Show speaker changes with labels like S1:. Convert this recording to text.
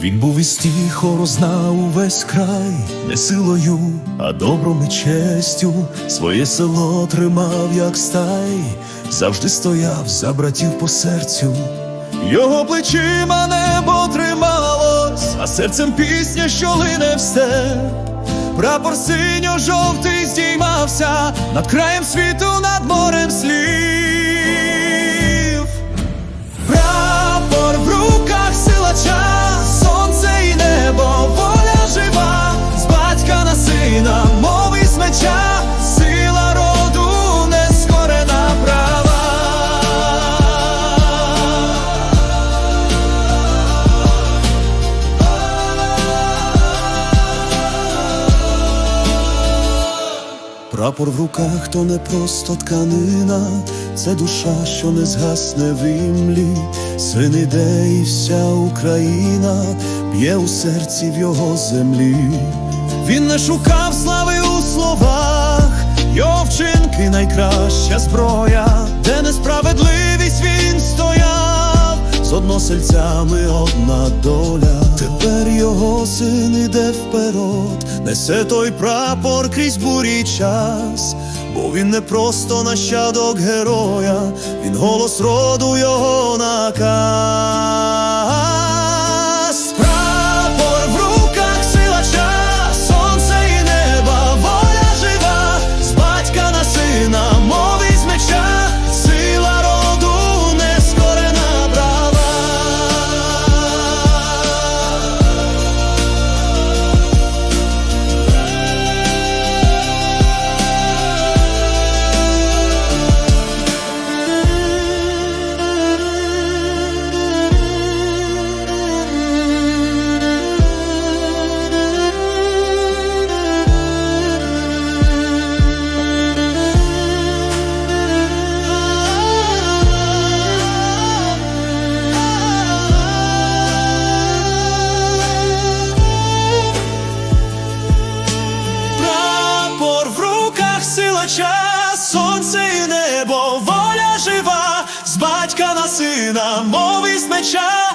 S1: Повісті хорозна увесь край, не силою, а добром і честю, своє село тримав, як стай, завжди стояв за братів по серцю. Його плечима небо трималось, а серцем пісня, що лине в степ. Прапор синьо-жовтий здіймався над краєм світу, над морем слів. Прапор в руках то не просто тканина, це душа, що не згасне в імлі, син іде і вся Україна б'є у серці в його землі. Він не шукав слави у словах, його вчинки найкраща несе той прапор крізь бурі час, бо він не просто нащадок героя, він голос роду його наказ. Руках сонце і небо, воля жива, з батька на сина, мови з меча,